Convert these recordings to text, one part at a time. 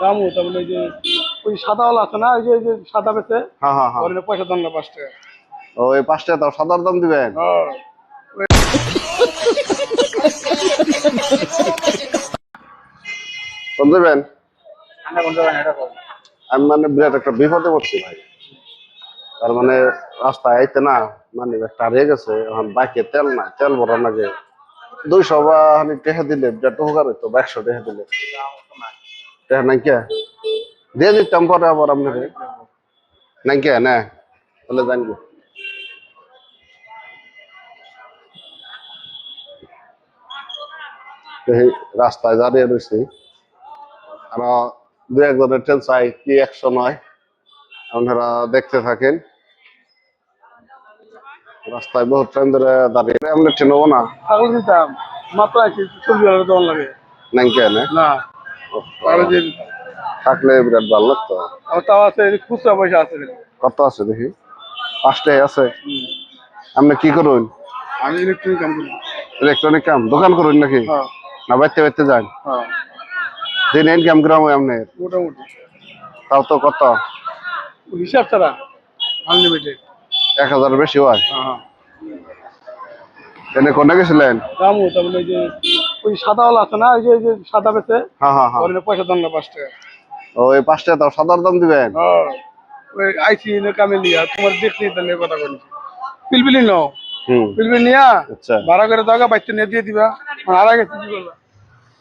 মানে ওই যে ওই সাদাওয়ালা আছে না ওই যে ওই যে সাদা বেচে হ্যাঁ হ্যাঁ হ্যাঁ। পয়সা দেন না পাঁচ টাকা। ও এই পাঁচটা তাও সাদার দাম দিবেন? হ্যাঁ। দিবেন? আমি মানে বিরাট একটা বিপদে পড়ছি ভাই। তার মানে রাস্তায় আইতে না মানে একটা হারিয়ে গেছে এখন বাইকে তেল না তেল ভরা লাগে। দুইশো বা টেহা দিলে বিরাট উপকার হইতো বা একশো টেহা দিলে। টেহা নাই দিয়ে দিতাম পরে আবার আপনাকে। নাই না তাহলে জানব রাস্তায় দাঁড়িয়ে রয়েছি আমরা দু একজনের ট্রেন চাই কি একশো নয়। আপনারা দেখতে থাকেন। রাস্তায় বহুত ট্রেন ধরে দাঁড়িয়ে। আমরা ট্রেন হব না। মাত্র চল্লিশ হাজার লাগে। না। থাকলে বিরাট ভালো লাগতো। আমার তাও আছে খুচরা পয়সা আছে কত আছে দেখি? পাঁচটাই আছে। আপনি কি করুন? আমি ইলেকট্রনিক কাম করি। ইলেকট্রনিক কাম? দোকান করুন নাকি? হ্যাঁ। না বাইতে বাইতে যান। হ্যাঁ। দিন ইনকাম গ্রাম আপনি। মোটামুটি। তাও তো কত? হিসাব ছাড়া আনলিমিটেড এক হাজার বেশি হয়। হ্যাঁ এনে কোনে গেছিলেন? তার মানে যে ওই সাদাওয়ালা আছে না? ওই যে ওই যে সাদা বেচে? হ্যাঁ হ্যাঁ হ্যাঁ। পয়সা দেন না পাঁচ টাকা। ও এই পাঁচটা তাও সাদার দাম দিবেন? ওই নে তোমার দেখছি তাহলে কথা বলছি পিলপিলি নাও। হুম। পিলপিলি নিয়া? আচ্ছা। ভাড়া করে দাও বাইতে নিয়ে দিয়ে দিবা। আর হারা গেছে কি করবা?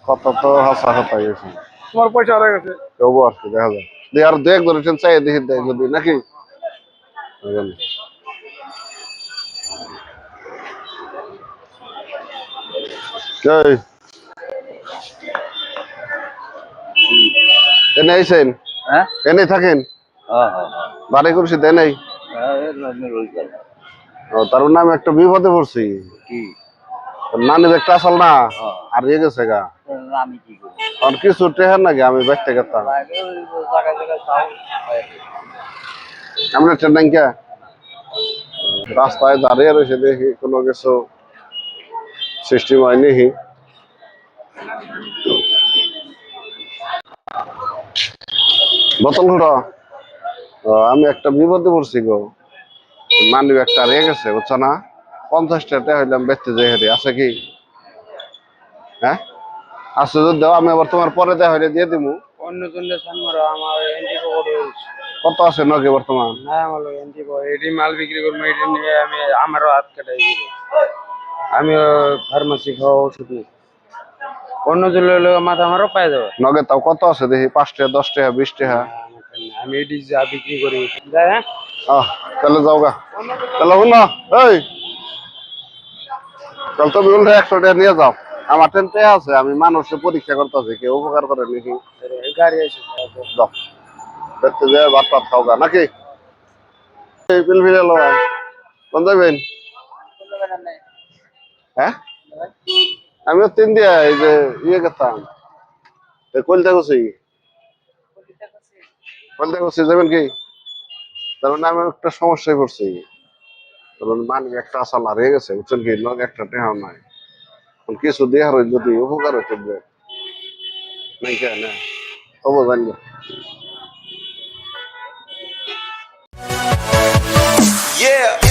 কত তো হাসা হাতা গেছে। তোমার পয়সা হারা গেছে। তবু আর কি দেখা যায়। আর দু এক ধরে চাই দেখি যদি নাকি? এই। এনে আইছেন? হ্যাঁ? এনে থাকেন? বাড়ি করছি নামে রোজগার ও তার আমি একটা বিপদে পড়ছি। নানি একটা আসল না? আর ইয়ে গেছে গা? আর কিছু টেহার নাকি? আমি জায়গায় চাও আমরা ট্রেন রাস্তায় দাঁড়িয়ে রয়েছে দেখি কোনো কিছু সিস্টেম হয়নি বোতল আমি একটা বিপদে পড়ছি গো। মানি একটা রেগে গেছে বুঝছ না? পঞ্চাশ টাকা হইলাম বেচতে যাই হেরে। আছে কি? হ্যাঁ? আছে যদি দাও আমি আবার তোমার পরে দেওয়া হইলে দিয়ে দিবো অন্য জন্য সান মারো আমার এন্টিকো করে কত আছে নগে বর্তমান? না আমার এন্টিকো এটি মাল বিক্রি করব এটি নিয়ে আমি আমারও হাত কাটাই আমি ফার্মাসি খাওয়া ওষুধ নিই। অন্য জন্য মাথা আমারও পায়ে যাবে। নগে তাও কত আছে দেখি পাঁচ টাকা দশ টাকা বিশ টাকা? আমি এটি যা বিক্রি করি যাই হ্যাঁ? আহ তাহলে যাও গা। তাহলে শুনো এই। তাহলে তুমি উল্টে একশো টাকা নিয়ে যাও। আমার টাকা আছে আমি মানুষের পরীক্ষা করতেছি কেউ উপকার করে নাকি গাড়ি আছে যাও দেখতে যে ভাত টাত খাও গা নাকি? এই পিল ফিরে কোন যাবেন হ্যাঁ? আমিও তিন দিয়া এই যে ইয়ে করতাম। কলতে গেছি কলতে যাবেন কি? তার মানে আমি একটা সমস্যায় পড়ছি তার মানে মানি একটা আশা হারিয়ে গেছে বুঝছেন কি? লগে একটা টেহাও নাই। কিছু দেহার যদি উপকার হইতে দেবে নাই কে না। হব জানব Yeah.